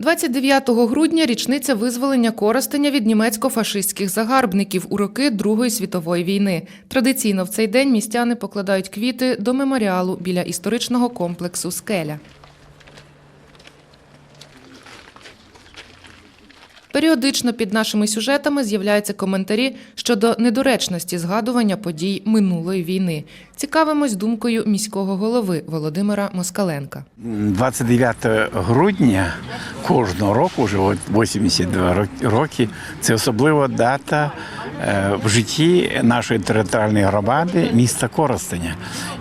29 грудня річниця визволення Коростеня від німецько-фашистських загарбників у роки Другої світової війни. Традиційно в цей день містяни покладають квіти до меморіалу біля історичного комплексу Скеля. Періодично під нашими сюжетами з'являються коментарі щодо недоречності згадування подій минулої війни. Цікавимось думкою міського голови Володимира Москаленка. 29 грудня кожного року, вже от 82 роки, це особлива дата е, в житті нашої територіальної громади міста Коростеня.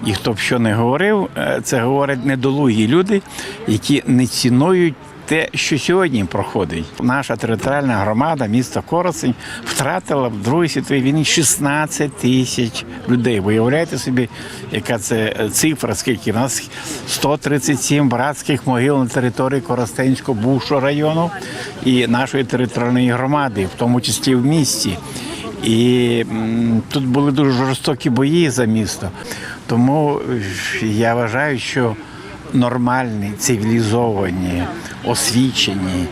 І хто б що не говорив, е, це говорять недолугі люди, які не цінують. Те, що сьогодні проходить, наша територіальна громада міста Коростень втратила в Другій світовій війні 16 тисяч людей. Виявляєте собі, яка це е, цифра, скільки у нас 137 братських могил на території Коростенського бувшого району і нашої територіальної громади, в тому числі в місті. І тут були дуже жорстокі бої за місто. Тому е, я вважаю, що нормальні, цивілізовані, освічені,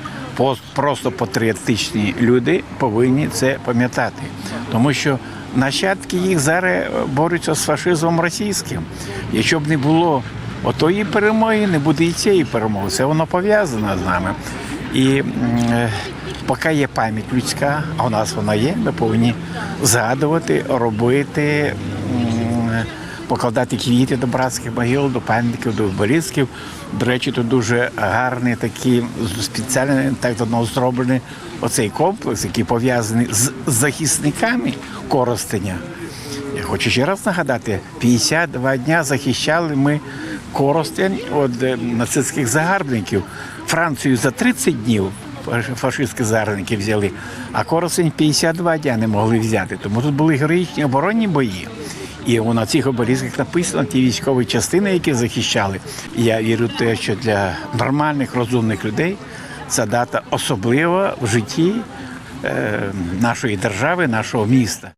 просто патріотичні люди повинні це пам'ятати. Тому що нащадки їх зараз борються з фашизмом російським. Якщо б не було отої перемоги, не буде і цієї перемоги. Це воно пов'язано з нами. І е, поки є пам'ять людська, а у нас вона є, ми повинні згадувати, робити. Покладати квіти до братських могил, до пам'ятників, до обелісків. До речі, тут дуже гарний такий спеціальний так давно зроблений оцей комплекс, який пов'язаний з захисниками Коростеня. Я хочу ще раз нагадати: 52 дня захищали ми Коростень від е, нацистських загарбників. Францію за 30 днів фашистські загарбники взяли, а Коростень 52 дня не могли взяти. Тому тут були героїчні оборонні бої. І на цих обелісках написано ті військові частини, які захищали. Я вірю в те, що для нормальних розумних людей ця дата особлива в житті е, нашої держави, нашого міста.